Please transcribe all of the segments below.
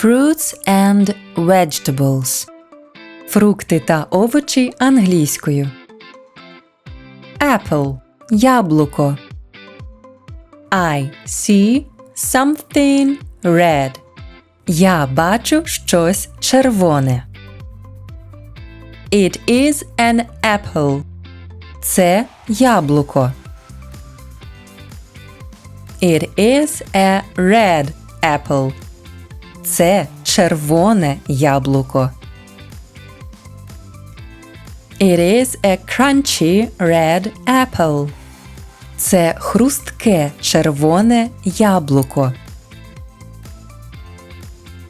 Fruits and vegetables. Фрукти та овочі англійською. Apple – яблуко. I see something red. Я бачу щось червоне. It is an apple. Це яблуко. It is a red apple. Це червоне яблуко. It is a crunchy red apple. Це хрустке червоне яблуко.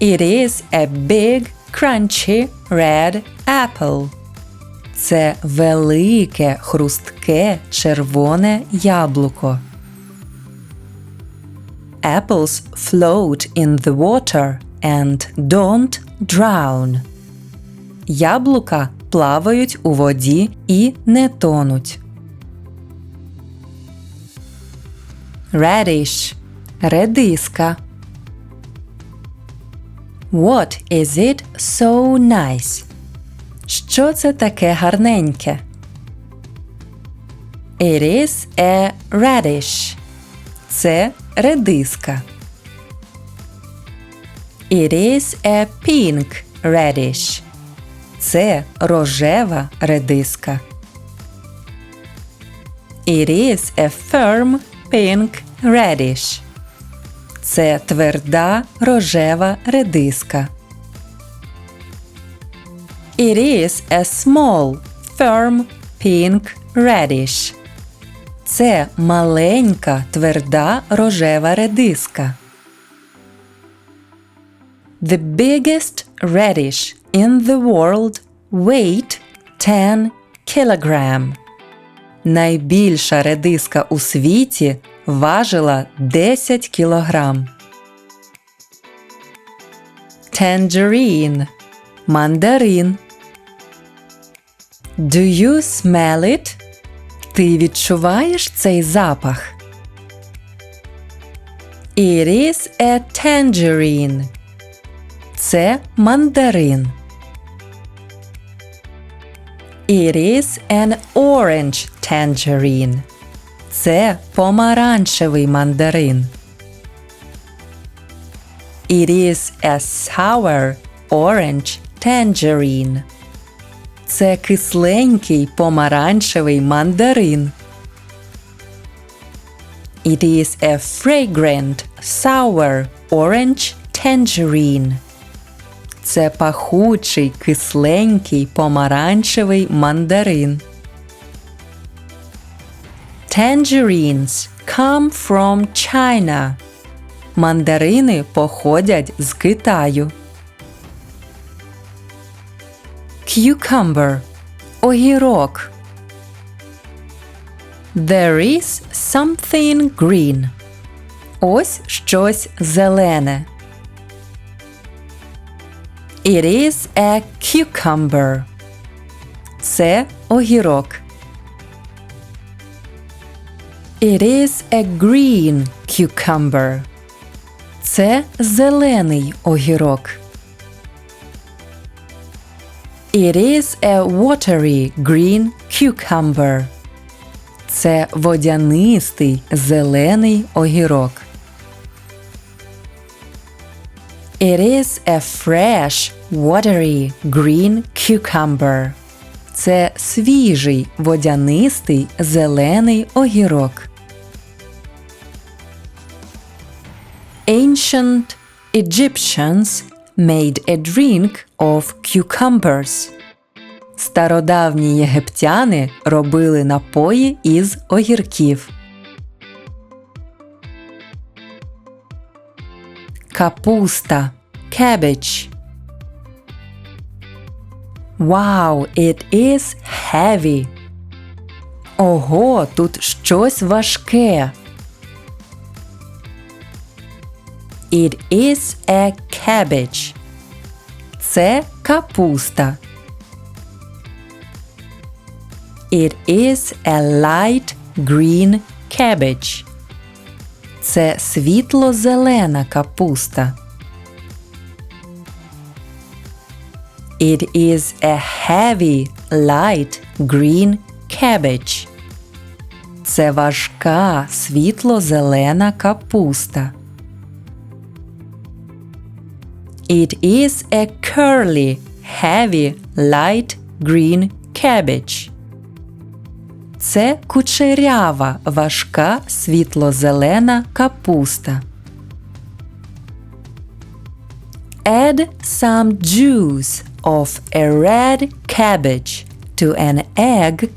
It is a big crunchy red apple. Це велике хрустке червоне яблуко. Apples float in the water and don't drown. Яблука плавають у воді і не тонуть. Radish – редиска. What is it so nice? Що це таке гарненьке? It is a radish. Це редиска. It is a pink radish. Це рожева редиска. It is a firm pink radish. Це тверда рожева редиска. It is a small, firm pink radish. Це маленька тверда рожева редиска. The biggest radish in the world weighed 10 kilogram. Найбільша редиска у світі важила 10 кілограм. Tangerine – мандарин. Do you smell it? Ти відчуваєш цей запах? It is a tangerine. Це мандарин. It is an orange tangerine. Це помаранчевий мандарин. It is a sour orange tangerine. Це кисленький помаранчевий мандарин. It is a fragrant sour orange tangerine. Це пахучий кисленький помаранчевий мандарин. Tangerines come from China. Мандарини походять з Китаю. Cucumber – огірок. There is something green. Ось щось зелене. It is a cucumber. Це огірок. It is a green cucumber. Це зелений огірок. It is a watery green cucumber. Це водянистий зелений огірок. It is a fresh, watery green cucumber. Це свіжий водянистий зелений огірок. Ancient Egyptians made a drink of cucumbers. Стародавні єгиптяни робили напої із огірків. Капуста cabbage. Wow, it is heavy. Ого, тут щось важке. It is a cabbage. Це капуста. It is a light green cabbage. Це світло-зелена капуста. It is a heavy, light green cabbage. Це важка світло-зелена капуста. It is a curly, heavy, light green cabbage. Це кучерява, важка світло-зелена капуста. Add some juice of a red cabbage to an egg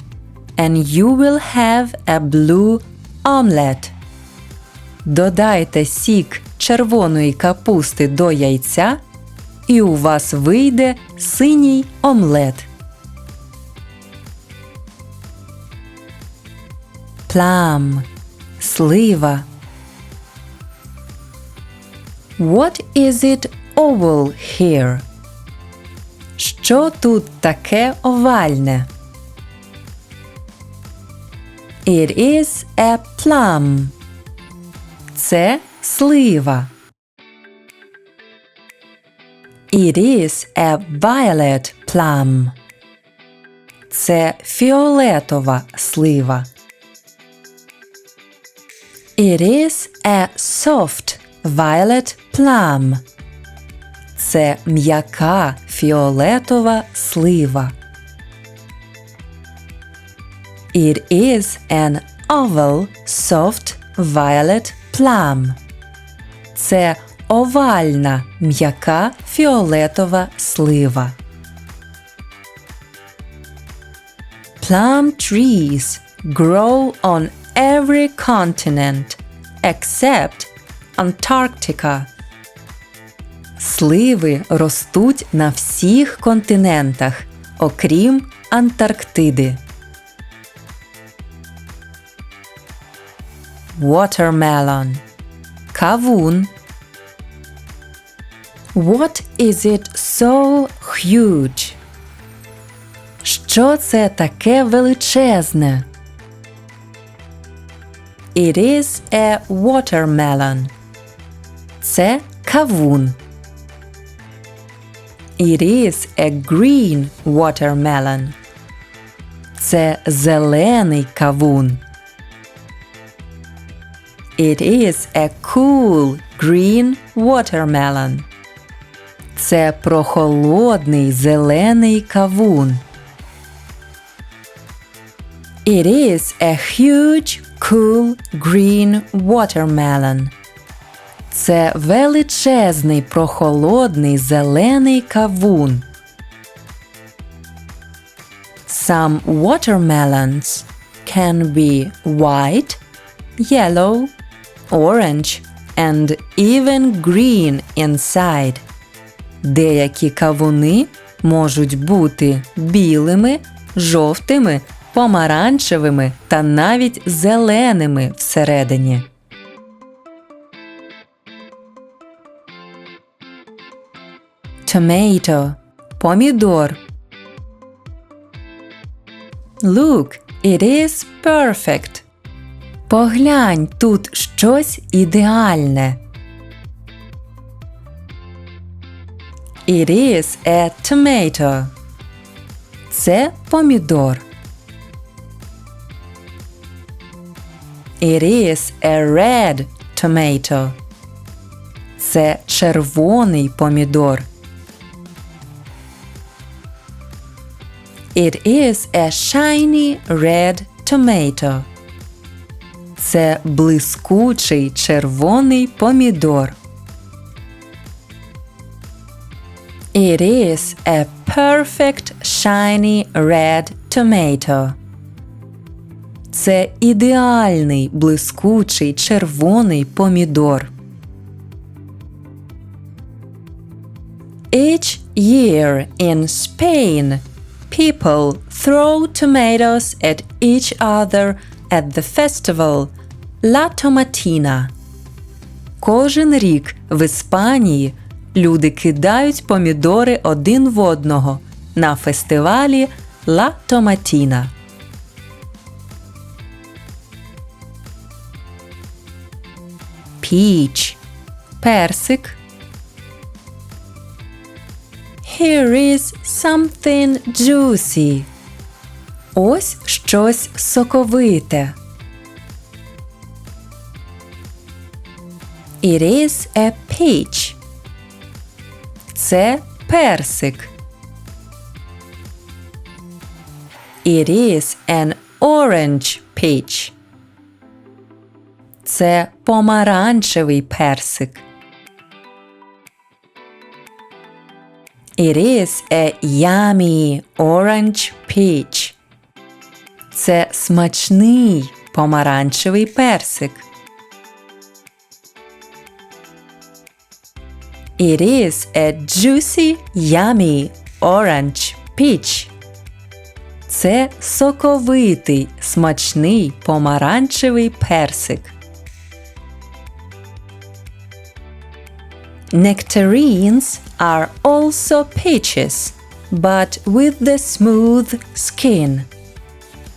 and you will have a blue omelette. Додайте сік червоної капусти до яйця, і у вас вийде синій омлет. Plum – слива. What is it oval here? Що тут таке овальне? It is a plum. Це слива. It is a violet plum. Це фіолетова слива. It is a soft violet plum. Це м'яка фіолетова слива. It is an oval soft violet plum. Це овальна м'яка фіолетова слива. Plum trees grow on every continent except Antarctica. Сливи ростуть на всіх континентах, окрім Антарктиди. Watermelon Кавун What is it so huge? Що це таке величезне? It is a watermelon. Це кавун. It is a green watermelon. Це зелений кавун. It is a cool green watermelon. Це прохолодний зелений кавун. It is a huge cool green watermelon. Це величезний прохолодний зелений кавун. Some watermelons can be white, yellow, orange and even green inside. Деякі кавуни можуть бути білими, жовтими, помаранчевими та навіть зеленими всередині. Tomato – помідор. Look, it is perfect. Поглянь, тут щось ідеальне. It is a tomato. Це помідор. It is a red tomato. Це червоний помідор. It is a shiny red tomato. Це блискучий червоний помідор. It is a perfect shiny red tomato. Це ідеальний блискучий червоний помідор. Each year in Spain, people throw tomatoes at each other at the festival La Tomatina. Кожен рік в Іспанії люди кидають помідори один в одного на фестивалі Ла Томатіна. Peach – персик. Here is something juicy. Ось щось соковите. It is a peach. Це персик. It is an orange peach. Це помаранчевий персик. It is a yummy orange peach. Це смачний помаранчевий персик. It is a juicy, yummy orange peach. Це соковитий, смачний помаранчевий персик. Nectarines are also peaches, but with the smooth skin.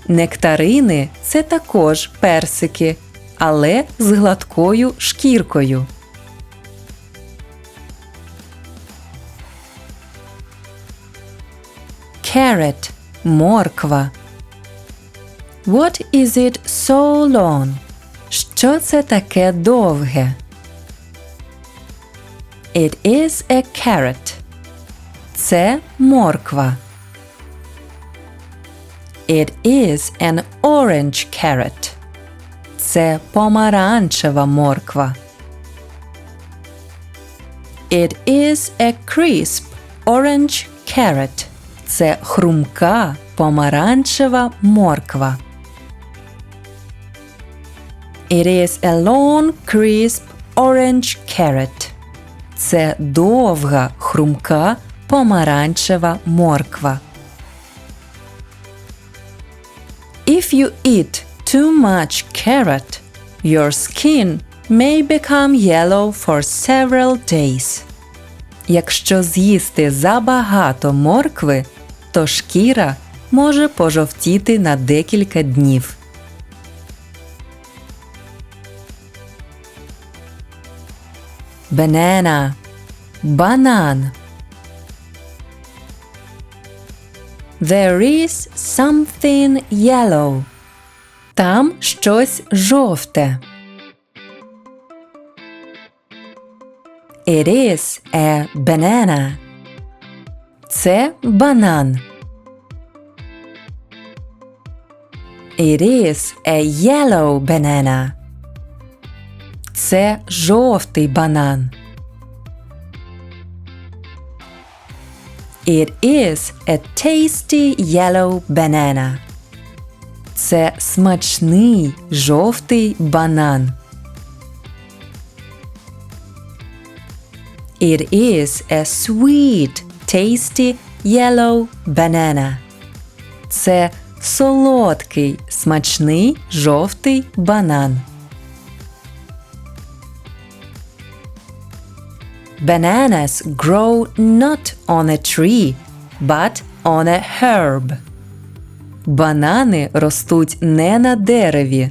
Нектарини це також персики, але з гладкою шкіркою. Carrot – морква. What is it so long? Що це таке довге? It is a carrot. Це морква. It is an orange carrot. Це помаранчева морква. It is a crisp orange carrot. Це хрумка помаранчева морква. It is a long crisp orange carrot. Це довга хрумка помаранчева морква. If you eat too much carrot, your skin may become yellow for several days. Якщо з'їсти забагато моркви, то шкіра може пожовтіти на декілька днів. Banana банан. There is something yellow. Там щось жовте. It is a banana. Це банан. It is a yellow banana. Це жовтий банан. It is a tasty yellow banana. Це смачний жовтий банан. It is a sweet, tasty yellow banana. Це солодкий, смачний жовтий банан. Bananas grow not on a tree, but on a herb. Банани ростуть не на дереві,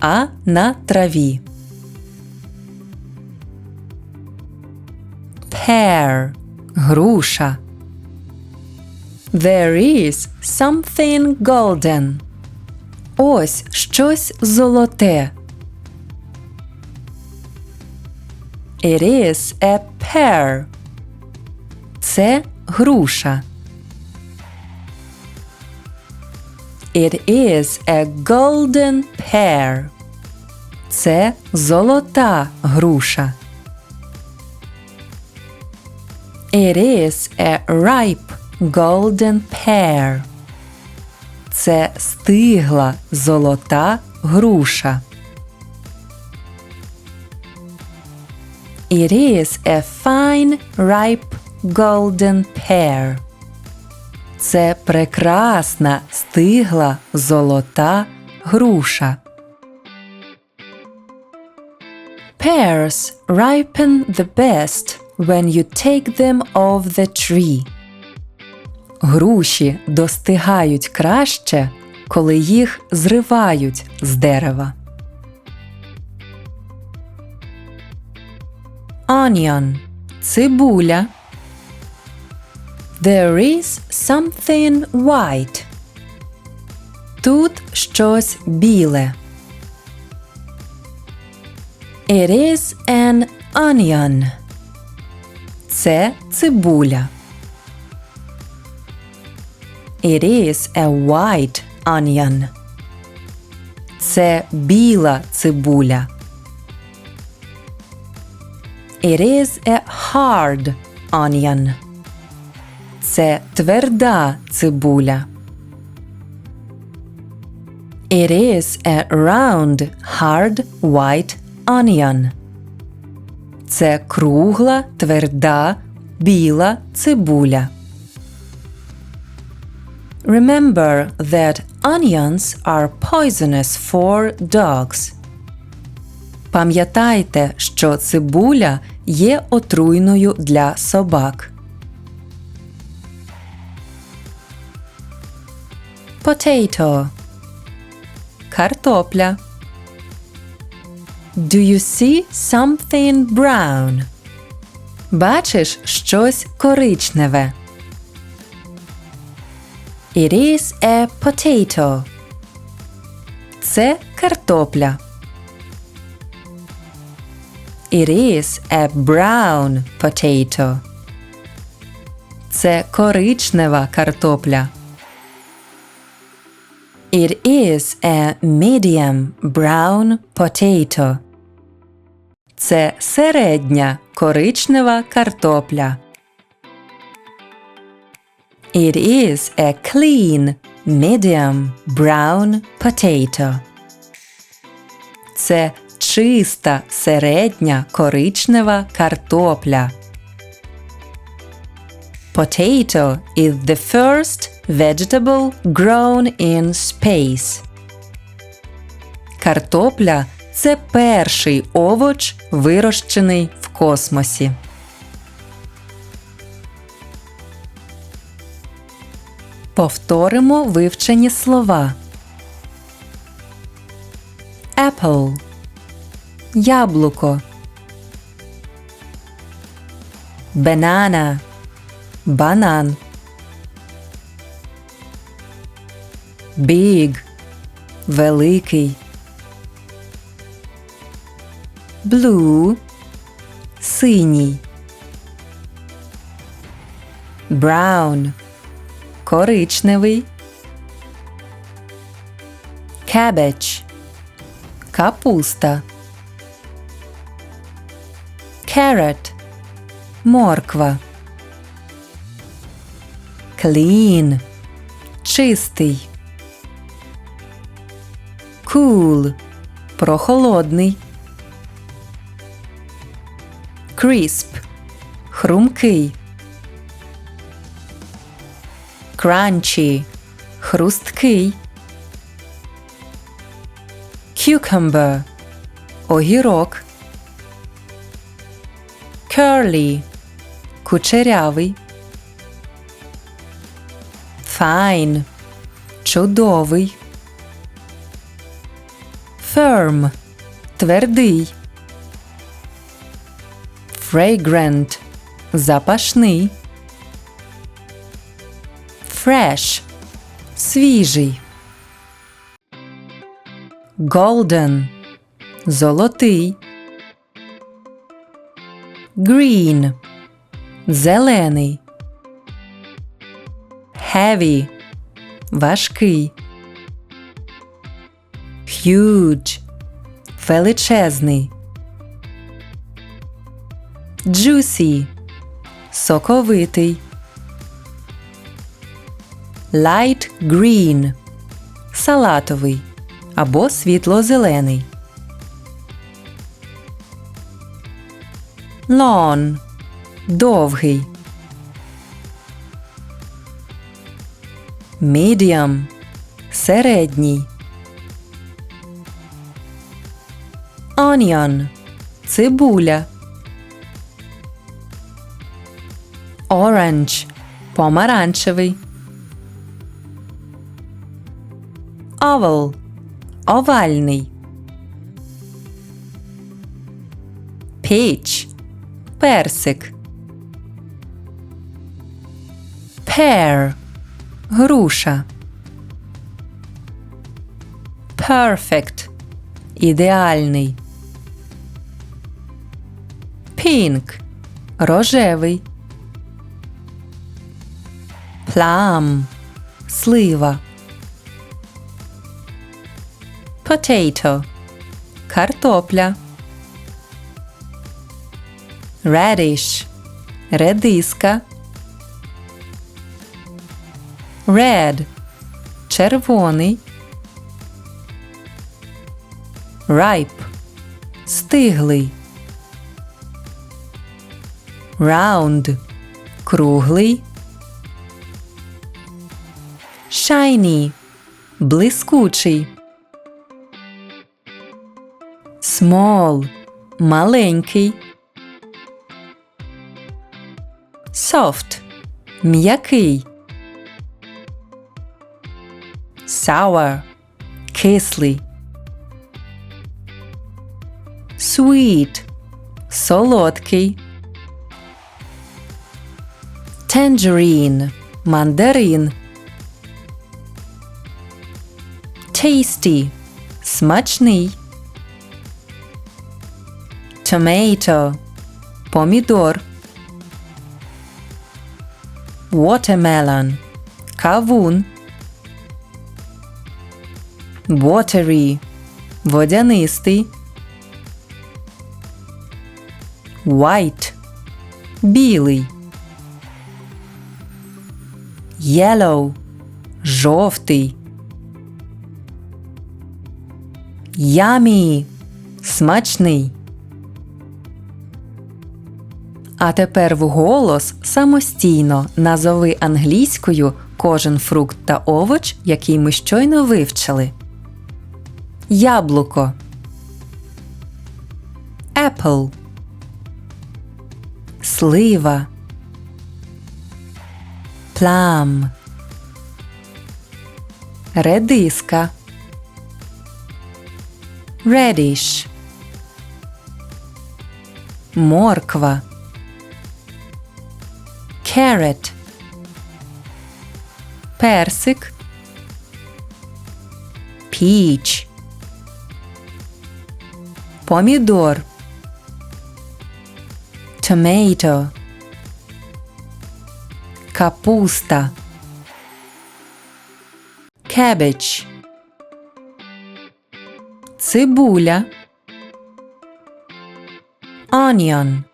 а на траві. Pear – груша. There is something golden. Ось щось золоте. It is a pear. Це груша. It is a golden pear. Це золота груша. It is a ripe golden pear. Це стигла золота груша. It is a fine ripe golden pear. Це прекрасна стигла золота груша. Pears ripen the best when you take them off the tree. Груші достигають краще, коли їх зривають з дерева. Onion – цибуля. There is something white. Тут щось біле. It is an onion. Це цибуля. It is a white onion. Це біла цибуля. It is a hard onion. Це тверда цибуля. It is a round, hard white onion. Це кругла, тверда, біла цибуля. Remember that onions are poisonous for dogs. Пам'ятайте, що цибуля є отруйною для собак. Potato. Картопля. Do you see something brown? Бачиш щось коричневе. It is a potato. Це картопля. It is a brown potato. Це коричнева картопля. It is a medium brown potato. Це середня коричнева картопля. It is a clean medium brown potato. Це чиста середня коричнева картопля. Potato is the first vegetable grown in space. Картопля це перший овоч, вирощений в космосі. Повторимо вивчені слова. Apple Яблуко. Banana Банан. Big Великий. Blue Синій. Brown коричневий. Cabbage капуста. Carrot морква. Clean чистий. Cool прохолодний. Crisp хрумкий. Crunchy хрусткий. Cucumber огірок. Curly кучерявий. Fine чудовий. Firm твердий. Fragrant запашний. Fresh свіжий. Golden золотий. Green зелений. Heavy важкий. Huge величезний. Juicy соковитий. Light green салатовий або світло-зелений. Lawn довгий. Medium середній. Onion цибуля. Orange помаранчевий. Oval овальний. Peach персик. Pear – груша. Perfect – ідеальний. Pink – рожевий. Plum – слива. Potato – картопля. Radish – редиска. Red – червоний. Ripe – стиглий. Round – круглий. Shiny – блискучий. Small – маленький. Soft – м'який. Sour – кислий. Sweet – солодкий. Tangerine – мандарин. Tasty – смачний. Tomato – помідор. Watermelon – кавун. Watery – водянистий. White – білий. Yellow – жовтий. Yummy – смачний. А тепер вголос самостійно назови англійською кожен фрукт та овоч, який ми щойно вивчили. Яблуко. Apple. Слива. Plum. Редиска. Radish. Морква. Carrot. Персик. Peach. Помідор. Tomato. Капуста. Cabbage. Цибуля. Onion.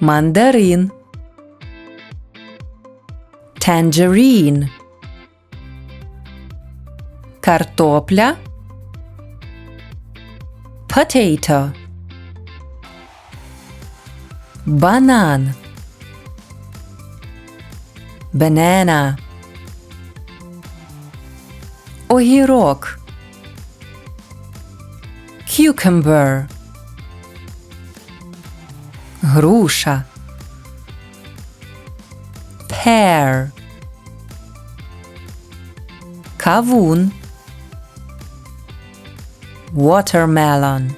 Мандарин. Картопля. Potato. Банан. Banana. Огірок. Груша. Pear. Кавун. Watermelon.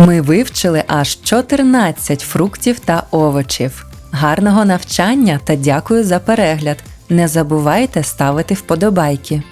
Ми вивчили аж 14 фруктів та овочів. Гарного навчання та дякую за перегляд. Не забувайте ставити вподобайки.